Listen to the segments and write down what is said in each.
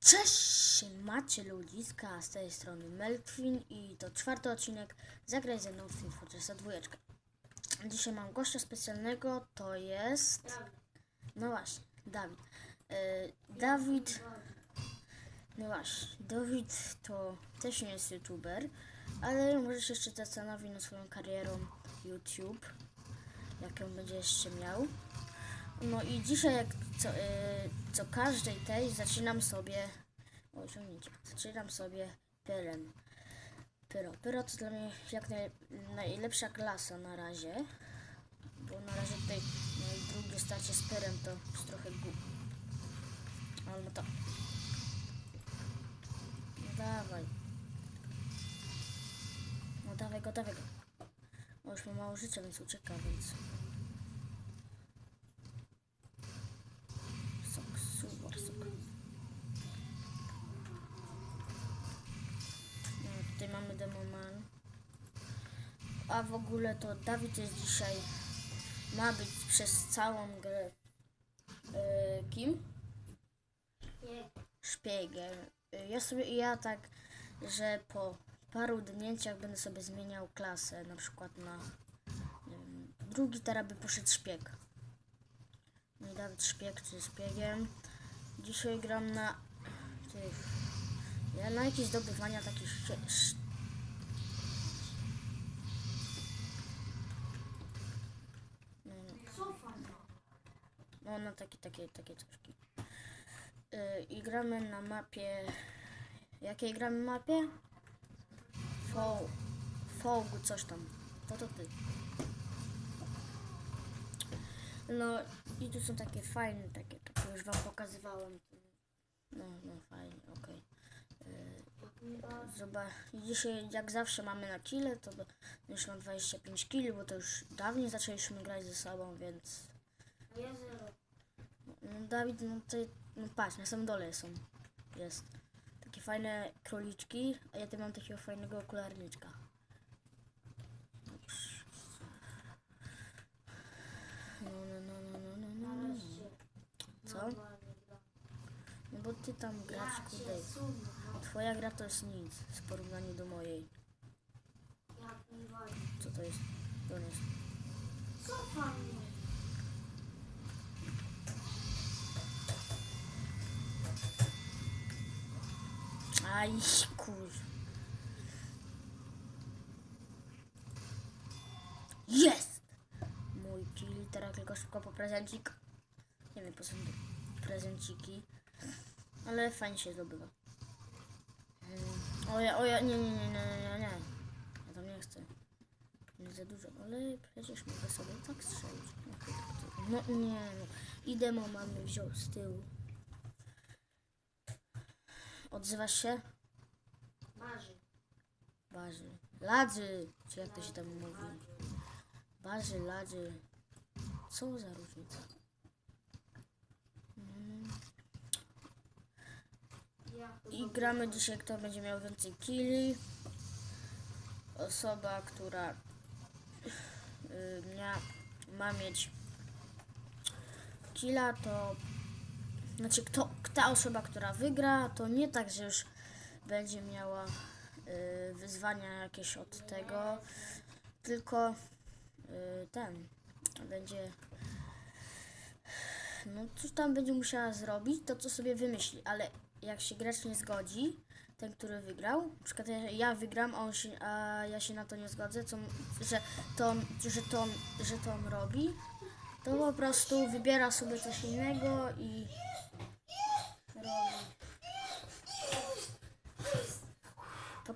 Cześć, macie ludziska, z tej strony Melkwin i to czwarty odcinek Zagraj ze mną w Team Fortressa 2. Dzisiaj mam gościa specjalnego, to jest... No właśnie, Dawid. E, Dawid... No właśnie, Dawid to też nie jest youtuber, ale może się jeszcze zastanowi nad swoją karierą YouTube, jaką będzie jeszcze miał. No i dzisiaj, jak co, y, co każdej tej, zaczynam sobie. O, ciągnięcie. Zaczynam sobie pyrem. Pyro. Pyro to dla mnie jak naj, najlepsza klasa na razie. Bo na razie tutaj moje drugie starcie z pyrem to jest trochę gu. Ale no to. No dawaj. No dawaj go, dawaj go. O, już ma mało życia, więc ucieka, więc. A w ogóle to Dawid jest dzisiaj. Ma być przez całą grę. e, kim? Szpiegiem. E, Ja sobie, ja tak, że po paru dnięciach będę sobie zmieniał klasę. Na przykład na. Wiem, drugi teraz by poszedł szpieg. No i Dawid szpieg czy szpiegiem. Dzisiaj gram na tych. Ja na jakieś zdobywania takich. No na takie, takie, takie cośki. Yy, I gramy na mapie. Jakiej gramy mapie? Fo- Fogu, coś tam. To to ty. No i tu są takie fajne, takie, takie już wam pokazywałem. No, no fajnie, okej. Yy, Zobacz, dzisiaj jak zawsze mamy na kile, to już mam 25 kili, bo to już dawniej zaczęliśmy grać ze sobą, więc... Ja zero. Dawid, no to, no patrz, na samym dole są, jest. Takie fajne króliczki, a ja tu mam takiego fajnego okularniczka. No, no, no, no, no, no, no, no. Co? No bo ty tam grasz, kurde. Twoja gra to jest nic w porównaniu do mojej. Co to jest? To nie jest. Cofa mnie. Aj, kur... Jest! Mój kill, teraz tylko szybko po prezencik. Nie wiem, po co prezenciki. Ale fajnie się zdobywa. Mm, O ja, o ja, nie, nie, nie, nie, nie, nie. Ja tam nie chcę. Nie za dużo, ale przecież mogę sobie tak strzelić. No nie, no. Idę, mamy wziął z tyłu. Odzywasz się? Marzy. Barzy. Ladzy! Czy jak to się tam mówi? Barzy, ladzy. Co za różnica? Mm. I gramy dzisiaj, kto będzie miał więcej killi. Osoba, która y, mia, ma mieć killa, to znaczy kto, ta osoba, która wygra, to nie tak, że już będzie miała y, wyzwania jakieś od tego, tylko y, ten będzie no coś tam będzie musiała zrobić, to co sobie wymyśli, ale jak się gracz nie zgodzi, ten, który wygrał, na przykład ja, wygram, a, on się, a ja się na to nie zgodzę, co, że, to, że, to, że to on robi, to po prostu wybiera sobie coś innego i robi.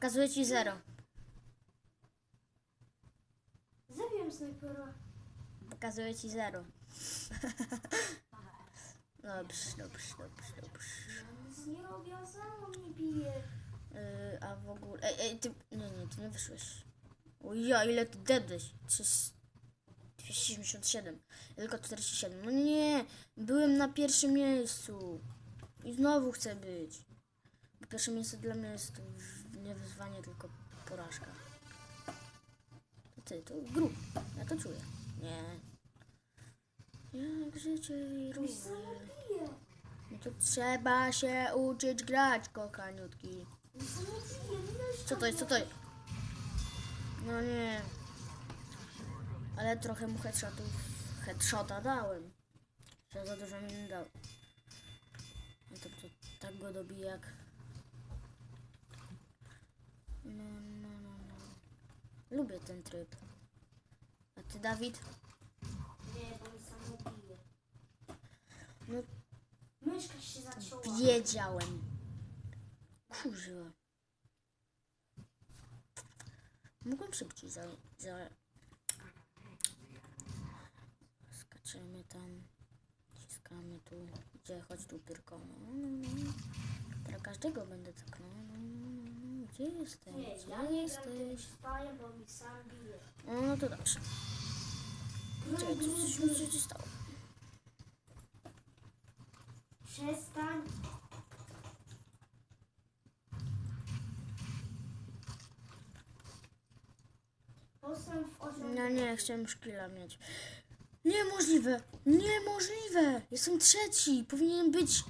Pokazuję ci zero. Zabiłem snajpera. Pokazuję ci zero. Dobrze, dobrze, dobrze, dobrze. Nic nie robię, a samo mnie bije. Yy, a w ogóle. Ej, ej, ty. Nie, nie, ty nie wyszłeś. O ja, ile ty dedłeś? 300 277. Ja tylko 47. No nie, byłem na pierwszym miejscu. I znowu chcę być. Bo pierwsze miejsce dla mnie jest to w- nie wyzwanie, tylko porażka. To ty, to grup. Ja to czuję. Nie. Jak życie samo bije. No to trzeba się uczyć grać, kochaniutki. Co to jest, co to jest? No nie. Ale trochę mu headshotów, headshota dałem. Że za dużo mi nie dał. No to, to tak go dobiję jak... No, no, no, no. Lubię ten tryb. A ty, Dawid? Nie, bo mi samo bije. No, Myszka się zacięła. wiedziałem. Kurwa. Mogłem szybciej za... za... Skaczemy tam. Ciskamy tu. Gdzie? Chodź tu, Pyrko. No, no, no. Teraz każdego będę tak... No, no, no, no. Gdzie jesteś? Nie, Gdzie ja nie gram jesteś? spaję, bo mi sam bije. No, no to dobrze. Czekaj, co, coś mi się stało. Przestań. W. No nie, chciałem szkila mieć. Niemożliwe! Niemożliwe! Jestem trzeci! Powinien być.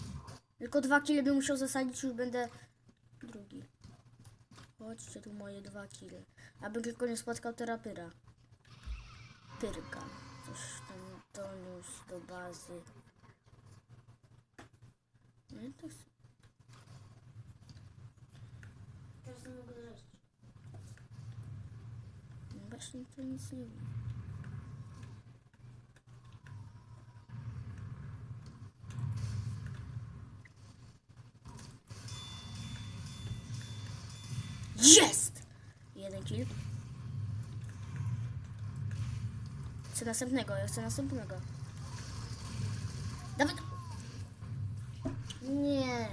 Tylko dwa kile bym musiał zasadzić, już będę. Chodźcie tu moje dwa kile. Aby tylko nie spotkał terapyra. Pyrka. Coś tam doniósł do bazy. No i tak. Teraz nie mogę zejść. No właśnie to nic nie wiem. Kill. Chcę następnego, ja chcę następnego. Dawid! Nie.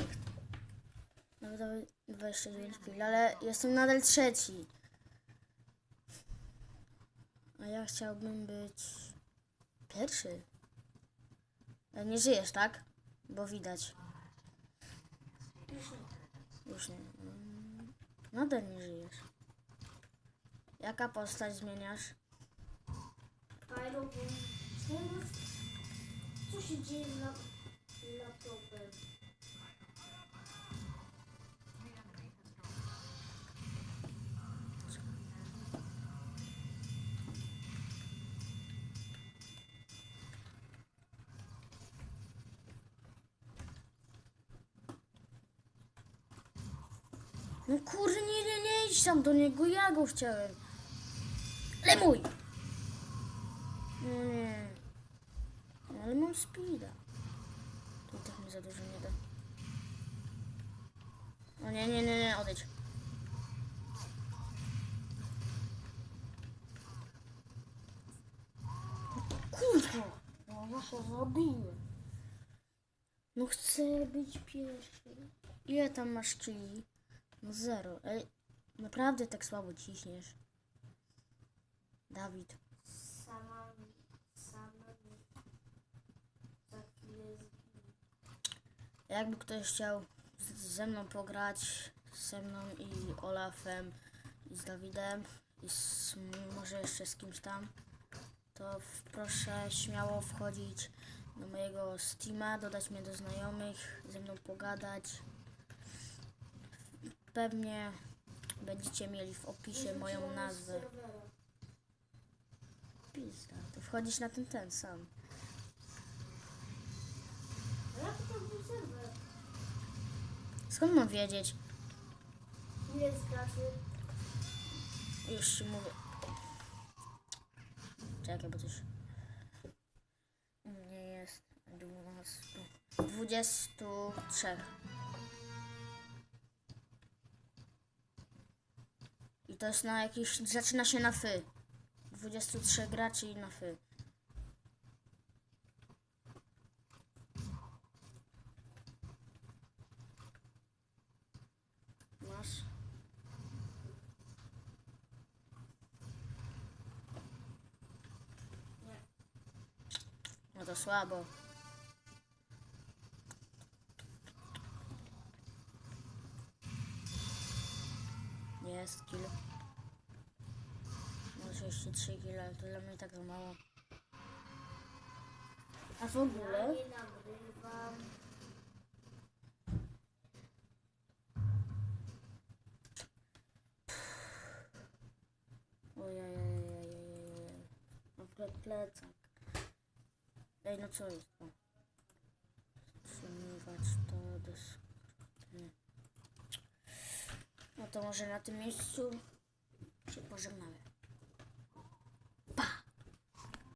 Nawet dawaj 29 kill, ale jestem nadal trzeci. A ja chciałbym być pierwszy. Nie żyjesz, tak? Bo widać. Już nie. Już nie. Mm, Nadal nie żyjesz. Jaka postać zmieniasz? Co się dzieje z lap... laptopem? No kurde, nie, nie, nie idź tam do niego, ja go chciałem. Lemuj! No nie. No, ale mam speeda. I tak mi za dużo nie da. O nie, nie, nie, nie, odejdź. Kurwa, no ja się zabiłem. No chcę być pierwszy. Ile tam masz kili? No zero. Ej, naprawdę tak słabo ciśniesz. Dawid. Sama... Sama... Za chwilę zginie. Jakby ktoś chciał ze mną pograć, ze mną i Olafem, i z Dawidem, i z, może jeszcze z kimś tam, to proszę śmiało wchodzić do mojego Steama, dodać mnie do znajomych, ze mną pogadać. Pewnie będziecie mieli w opisie moją nazwę. Pizda, to wchodzisz na ten ten sam. To był serwer? Skąd mam wiedzieć? Ile jest graczy? Już ci mówię. Czekaj, bo coś u mnie jest 12, 23. I to jest na jakiś, zaczyna się na fy. 23 graczy na fy. Masz? No to słabo. Jest kill. 43 kg, to dla mnie tak mało. A w ogóle... Ojej, no ple plecak. Ej, no co jest? O. Sumowacz to dysk. No to może na tym miejscu się pożegnamy.